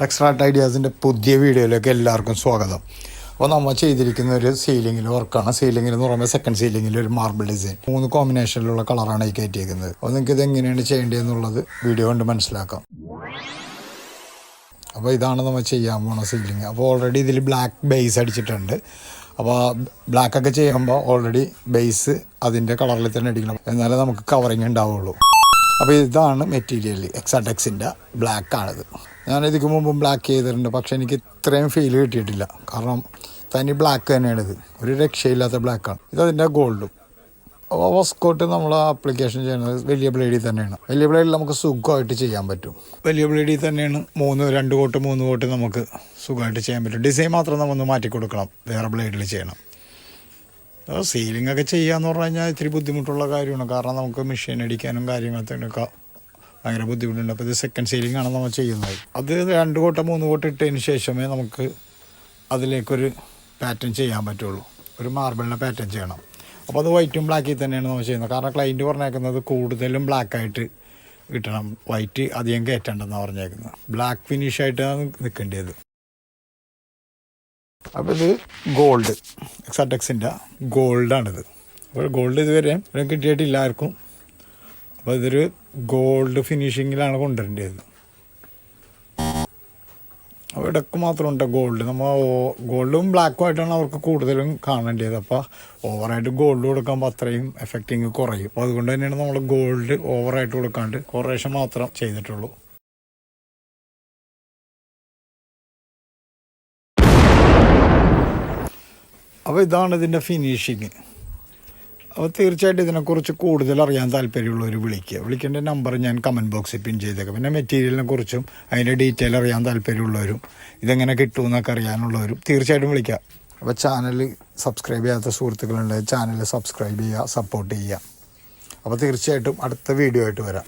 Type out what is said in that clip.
ടെക്സ്ട്രാർട്ട് ഐഡിയാസിന്റെ പുതിയ വീഡിയോയിലേക്ക് എല്ലാവർക്കും സ്വാഗതം. അപ്പോൾ നമ്മൾ ചെയ്തിരിക്കുന്ന ഒരു സീലിംഗിൽ വർക്കാണ് സീലിംഗിൽ എന്ന് പറയുമ്പോൾ സെക്കൻഡ് സീലിംഗിൽ ഒരു മാർബിൾ ഡിസൈൻ മൂന്ന് കോമ്പിനേഷനിലുള്ള കളറാണ് ഈ കയറ്റിയിരിക്കുന്നത് അപ്പോൾ നിങ്ങൾക്ക് ഇത് എങ്ങനെയാണ് ചെയ്യേണ്ടതെന്നുള്ളത് വീഡിയോ കൊണ്ട് മനസ്സിലാക്കാം. അപ്പോൾ ഇതാണ് നമ്മൾ ചെയ്യാൻ പോണ സീലിംഗ് അപ്പോൾ ഓൾറെഡി ഇതിൽ ബ്ലാക്ക് ബേസ് അടിച്ചിട്ടുണ്ട്. അപ്പോൾ ബ്ലാക്ക് ഒക്കെ ചെയ്യുമ്പോൾ ഓൾറെഡി ബേസ് അതിന്റെ കളറിൽ തന്നെ അടിക്കണം. എന്നാലേ നമുക്ക് കവറിങ് ഉണ്ടാവുള്ളൂ. അപ്പോൾ ഇതാണ് മെറ്റീരിയൽ എക്സാടെക്സിന്റെ ബ്ലാക്ക് ആണിത്. ഞാൻ ഇതിക്ക് മുമ്പും ബ്ലാക്ക് ചെയ്തിട്ടുണ്ട് പക്ഷെ എനിക്ക് ഇത്രയും ഫീൽ കിട്ടിയിട്ടില്ല. കാരണം തനി ബ്ലാക്ക് തന്നെയാണിത്. ഒരു രക്ഷയില്ലാത്ത ബ്ലാക്കാണ് ഇതതിന്റെ ഗോൾഡും വസ്കോട്ട് നമ്മൾ ആപ്ലിക്കേഷൻ ചെയ്യുന്നത് വലിയ ബ്ലേഡിൽ തന്നെയാണ്. വലിയ ബ്ലേഡിൽ നമുക്ക് സുഖമായിട്ട് ചെയ്യാൻ പറ്റും. വലിയ ബ്ലേഡിൽ തന്നെയാണ് മൂന്ന് രണ്ട് കോട്ട് മൂന്ന് കോട്ട് നമുക്ക് സുഖമായിട്ട് ചെയ്യാൻ പറ്റും. ഡിസൈൻ മാത്രം നമ്മൾ മാറ്റി കൊടുക്കണം വേറെ ബ്ലേഡിൽ ചെയ്യണം. സീലിംഗ് ഒക്കെ ചെയ്യാന്ന് പറഞ്ഞു കഴിഞ്ഞാൽ ഇത്തിരി ബുദ്ധിമുട്ടുള്ള കാര്യമാണ്. കാരണം നമുക്ക് മെഷീൻ അടിക്കാനും കാര്യങ്ങളൊക്കെ ഭയങ്കര ബുദ്ധിമുട്ടുണ്ട്. അപ്പോൾ ഇത് സെക്കൻഡ് സീലിംഗ് ആണ് നമ്മൾ ചെയ്യുന്നത്. അത് രണ്ട് കോട്ട മൂന്ന് കോട്ട ഇട്ടതിന് ശേഷമേ നമുക്ക് അതിലേക്കൊരു പാറ്റേൺ ചെയ്യാൻ പറ്റുള്ളൂ. ഒരു മാർബിളിനെ പാറ്റേൺ ചെയ്യണം. അപ്പോൾ അത് വൈറ്റും ബ്ലാക്കിൽ തന്നെയാണ് നമ്മൾ ചെയ്യുന്നത്. കാരണം ക്ലൈന്റ് പറഞ്ഞേക്കുന്നത് കൂടുതലും ബ്ലാക്കായിട്ട് കിട്ടണം. വൈറ്റ് അധികം കയറ്റേണ്ടെന്നാണ് പറഞ്ഞേക്കുന്നത്. ബ്ലാക്ക് ഫിനിഷായിട്ടാണ് നിൽക്കേണ്ടത് അപ്പോൾ ഇത് ഗോൾഡ് എക്സാടെക്സിന്റെ ഗോൾഡാണിത്. അപ്പോൾ ഗോൾഡ് ഇതുവരെ ഇവിടെ കിട്ടിയിട്ടില്ല ആർക്കും. അപ്പോൾ ഇതൊരു ഗോൾഡ് ഫിനിഷിങ്ങിലാണ് കൊണ്ടുവരേണ്ടത്. അപ്പോൾ മാത്രം മാത്രമുണ്ട് ഗോൾഡ്. നമ്മൾ ഗോൾഡും ബ്ലാക്കും ആയിട്ടാണ് അവർക്ക് കൂടുതലും കാണേണ്ടത്. അപ്പോൾ ഓവറായിട്ട് ഗോൾഡ് കൊടുക്കുമ്പോൾ അത്രയും എഫക്റ്റിങ് കുറയും. അപ്പോൾ അതുകൊണ്ട് തന്നെയാണ് നമ്മൾ ഗോൾഡ് ഓവറായിട്ട് കൊടുക്കാണ്ട് കുറേശ്ശെ മാത്രം ചെയ്തിട്ടുള്ളൂ. അപ്പോൾ ഇതാണ് ഇതിന്റെ ഫിനിഷിങ് അപ്പോൾ തീർച്ചയായിട്ടും ഇതിനെക്കുറിച്ച് കൂടുതൽ അറിയാൻ താല്പര്യമുള്ളവർ വിളിക്കുക. വിളിക്കേണ്ട നമ്പർ ഞാൻ കമന്റ് ബോക്സിൽ പിൻ ചെയ്തേക്കാം. പിന്നെ മെറ്റീരിയലിനെ കുറിച്ചും അതിന്റെ ഡീറ്റെയിൽ അറിയാൻ താല്പര്യമുള്ളവരും ഇതെങ്ങനെ കിട്ടുമെന്നൊക്കെ അറിയാനുള്ളവരും തീർച്ചയായിട്ടും വിളിക്കുക. അപ്പോൾ ചാനൽ സബ്സ്ക്രൈബ് ചെയ്യാത്ത സുഹൃത്തുക്കളുണ്ടെങ്കിൽ ചാനൽ സബ്സ്ക്രൈബ് ചെയ്യുക സപ്പോർട്ട് ചെയ്യുക. അപ്പോൾ തീർച്ചയായിട്ടും അടുത്ത വീഡിയോ ആയിട്ട് വരാം.